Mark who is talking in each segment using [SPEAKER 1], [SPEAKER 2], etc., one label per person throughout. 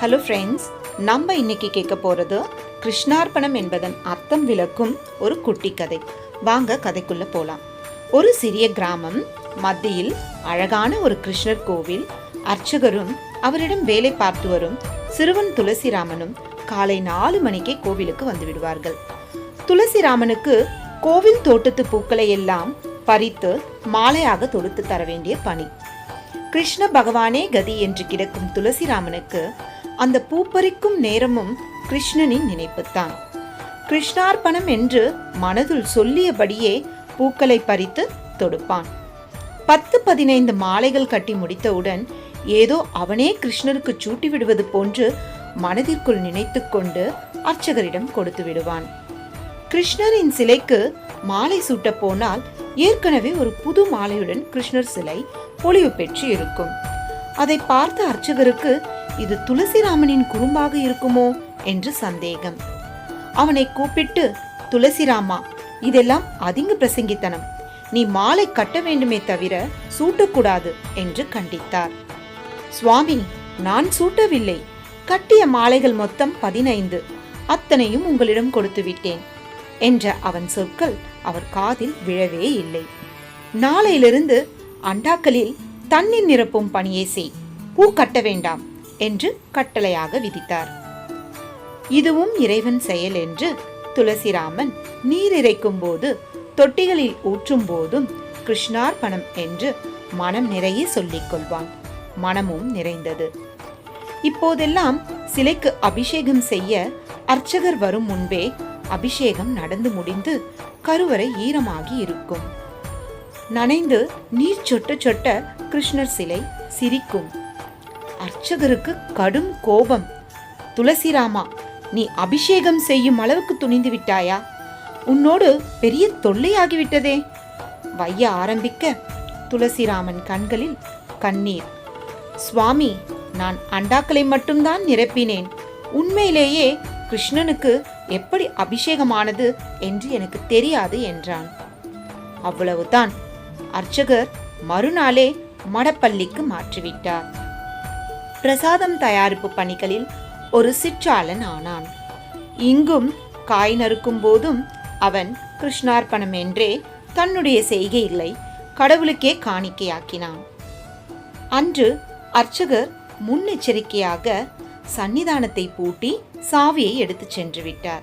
[SPEAKER 1] Hello friends நம்ம இன்னைக்கு கேட்க போகிறது கிருஷ்ணார்ப்பணம் என்பதன் அர்த்தம் விளக்கும் ஒரு குட்டி கதை. வாங்க கதைக்குள்ளே போகலாம் ஒரு சிறிய கிராமம் மத்தியில் அழகான ஒரு கிருஷ்ணர் கோவில். அர்ச்சகரும் அவரிடம் வேலை பார்த்து வரும் சிறுவன் துளசிராமனும் காலை நாலு மணிக்கே கோவிலுக்கு வந்து விடுவார்கள். துளசிராமனுக்கு கோவில் தோட்டத்து பூக்களை எல்லாம் பறித்து மாலையாக தொடுத்து தர வேண்டிய பணி. கிருஷ்ண பகவானே கதி என்று கிடக்கும் துளசிராமனுக்கு அந்த பூப்பறிக்கும் நேரமும் கிருஷ்ணனின் நினைப்புத்தான். கிருஷ்ணார்ப்பணம் என்று மனதுள் சொல்லியபடியே பூக்களை பறித்து தொடுப்பான். பத்து பதினைந்து மாலைகள் கட்டி முடித்தவுடன் ஏதோ அவனே கிருஷ்ணருக்கு சூட்டி விடுவது போன்று மனதிற்குள் நினைத்துக்கொண்டு அர்ச்சகரிடம் கொடுத்து விடுவான். கிருஷ்ணரின் சிலைக்கு மாலை சூட்ட போனால் ஏற்கனவே ஒரு புது மாலையுடன் கிருஷ்ணர் சிலை பொலிவு பெற்று இருக்கும். அதை பார்த்த அர்ச்சகருக்கு இது துளசிராமனின் குறும்பாக இருக்குமோ என்று சந்தேகம். அவனை கூப்பிட்டு துளசிராமா இதெல்லாம் அதிக பிரசங்கித்தனம். நீ மாலை கட்ட வேண்டுமே தவிர சூட்டக்கூடாது என்று கண்டித்தார். சுவாமி நான் சூட்டவில்லை. கட்டிய மாலைகள் மொத்தம் பதினைந்து. அத்தனையும் உங்களிடம் கொடுத்து விட்டேன் என்ற அவன் சொற்கள் அவர் காதில் விழவே இல்லை. நாளையிலிருந்து அண்டாக்களில் தண்ணீர் நிரப்பும் பணியை செய். பூ கட்ட வேண்டாம். என்று கட்டளையாக விதித்தார். இதுவும் இறைவன் செயல் என்று துளசிராமன் நீர் இறைக்கும் போது தொட்டிகளில் ஊற்றும் போதும் கிருஷ்ணார்பணம் என்று மனம் நிறைய சொல்லிக் கொள்வான். மனமும் நிறைந்தது. இப்போதெல்லாம் சிலைக்கு அபிஷேகம் செய்ய அர்ச்சகர் வரும் முன்பே அபிஷேகம் நடந்து முடிந்து கருவறை ஈரமாகி இருக்கும். நனைந்து நீர் சொட்ட சொட்ட கிருஷ்ணர் சிலை சிரிக்கும். அர்ச்சகருக்கு கடும் கோபம். துளசிராமா நீ அபிஷேகம் செய்யும் அளவுக்கு துணிந்து விட்டாயா? உன்னோடு பெரிய தொல்லையாகிவிட்டதே. வைய ஆரம்பிக்க துளசிராமன் கண்களில் கண்ணீர். சுவாமி நான் அண்டாக்களை மட்டும்தான் நிரப்பினேன். உண்மையிலேயே கிருஷ்ணனுக்கு எப்படி அபிஷேகமானது என்று எனக்கு தெரியாது என்றான். அவ்வளவுதான். அர்ச்சகர் மறுநாளே மடப்பள்ளிக்கு மாற்றிவிட்டார். பிரசாதம் தயாரிப்பு பணிகளில் ஒரு சிற்றாளன் ஆனான். இங்கும் காய் நறுக்கும் போதும் அவன் கிருஷ்ணார்ப்பணம் என்றே தன்னுடைய செய்கைகளை கடவுளுக்கே காணிக்கையாக்கினான். அன்று அர்ச்சகர் முன்னெச்சரிக்கையாக சன்னிதானத்தை பூட்டி சாவியை எடுத்துச் சென்று விட்டார்.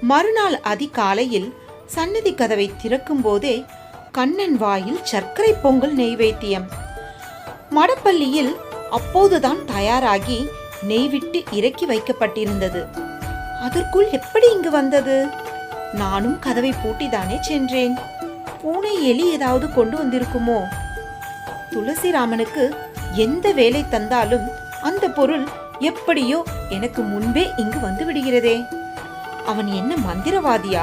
[SPEAKER 1] மறுநாள் அதிகாலையில் சன்னதி கதவை திறக்கும் போதே கண்ணன் வாயில் சர்க்கரை பொங்கல் நெய்வேத்தியம். மடப்பள்ளியில் அப்போதுதான் தயாராகி நெய்விட்டு இறக்கி வைக்கப்பட்டிருந்தது. அதற்குள் எப்படி இங்கு வந்தது? நானும் கதவை பூட்டிதானே சென்றேன். பூனை எலி ஏதாவது கொண்டு வந்திருக்குமோ? துளசிராமனுக்கு எந்த வேலை தந்தாலும் அந்த பொருள் எப்படியோ எனக்கு முன்பே இங்கு வந்து விடுகிறதே. அவன் என்ன மந்திரவாதியா?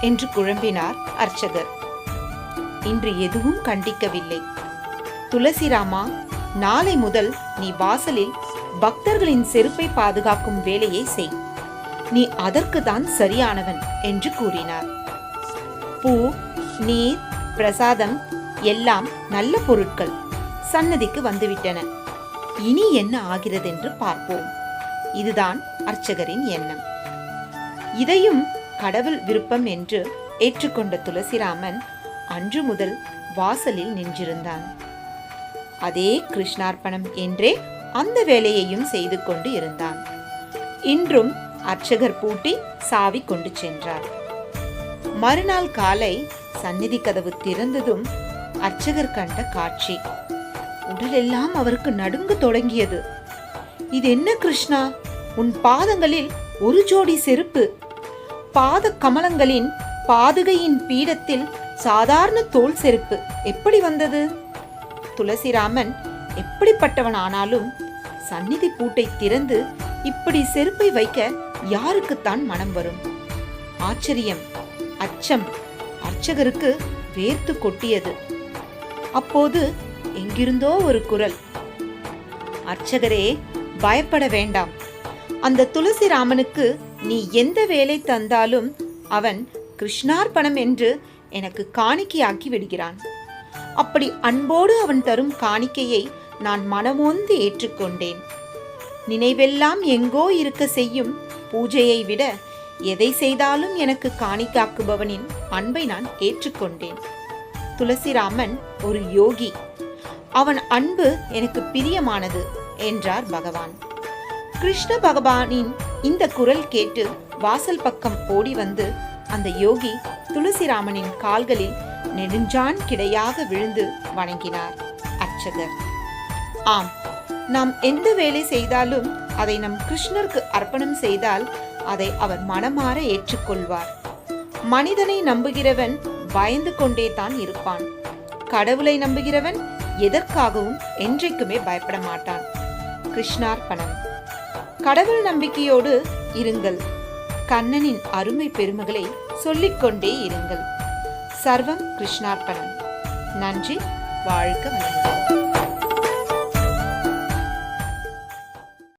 [SPEAKER 1] என்று குழம்பினார் அர்ச்சகர். இன்று எதுவும் கண்டிக்கவில்லை. துளசிராமா நாளை முதல் நீ வாசலில் பக்தர்களின் செருப்பை பாதுகாக்கும் வேலையை செய். நீ அதற்குதான் சரியானவன் என்று கூறினார். பூ நீர் பிரசாதம் எல்லாம் நல்ல பொருட்கள். சன்னதிக்கு வந்துவிட்டன. இனி என்ன ஆகிறது என்று பார்ப்போம். இதுதான் அர்ச்சகரின் எண்ணம். இதையும் கடவுள் விருப்பம் என்று ஏற்றுக்கொண்ட துளசிராமன் அன்று முதல் வாசலில் நின்றிருந்தான். அதே கிருஷ்ணார்ப்பணம் என்றே அந்த வேலையையும் செய்து கொண்டு இருந்தான். இன்றும் அர்ச்சகர் பூட்டி சாவி கொண்டு சென்றார். மறுநாள் காலை சந்நிதி கதவு திறந்ததும் அர்ச்சகர் கண்ட காட்சி. உடலெல்லாம் அவருக்கு நடுங்கு தொடங்கியது. இது என்ன கிருஷ்ணா உன் பாதங்களில் ஒரு ஜோடி செருப்பு. பாத கமலங்களின் பாதுகையின் பீடத்தில் சாதாரண தோல் செருப்பு. எப்படி வந்தது? துளசிராமன் எப்படிப்பட்டவன் ஆனாலும் சந்நிதி பூட்டை திறந்து இப்படி செருப்பை வைக்க யாருக்குத்தான் மனம் வரும்? ஆச்சரியம் அச்சம் அர்ச்சகருக்கு வேர்த்து கொட்டியது. அப்போது எங்கிருந்தோ ஒரு குரல் அர்ச்சகரே பயப்பட வேண்டாம். அந்த துளசிராமனுக்கு நீ எந்த வேலை தந்தாலும் அவன் கிருஷ்ணார்பணம் என்று எனக்கு காணிக்கையாக்கி விடுகிறான். அப்படி அன்போடு அவன் தரும் காணிக்கையை நான் மனமோந்து ஏற்றுக்கொண்டேன். நினைவெல்லாம் எங்கோ இருக்க செய்யும் பூஜையை விட எதை செய்தாலும் எனக்கு காணிக்காக்குபவனின் அன்பை நான் ஏற்றுக்கொண்டேன். துளசிராமன் ஒரு யோகி. அவன் அன்பு எனக்கு பிரியமானது என்றார் பகவான். கிருஷ்ண பகவானின் இந்த குரல் கேட்டு வாசல் பக்கம் ஓடி வந்து அந்த யோகி துளசிராமனின் கால்களில் நெடுஞ்சான் கிடையாக விழுந்து வணங்கினார் அர்ச்சகர். ஆம் நாம் எந்த வேலை செய்தாலும் அதை நம் கிருஷ்ணருக்கு அர்ப்பணம் செய்தால் அதை அவர் மனமாற ஏற்றுக்கொள்வார். மனிதனை நம்புகிறவன் பயந்து கொண்டே தான் இருப்பான். கடவுளை நம்புகிறவன் எதற்காகவும் என்றைக்குமே பயப்பட மாட்டான். கிருஷ்ணார்ப்பணம். கடவுள் நம்பிக்கையோடு இருங்கள். கண்ணனின் அருமை பெருமைகளை சொல்லிக்கொண்டே இருங்கள். சர்வம் கிருஷ்ணார்ப்பணம் நன்றி. வாழ்க வணக்கம்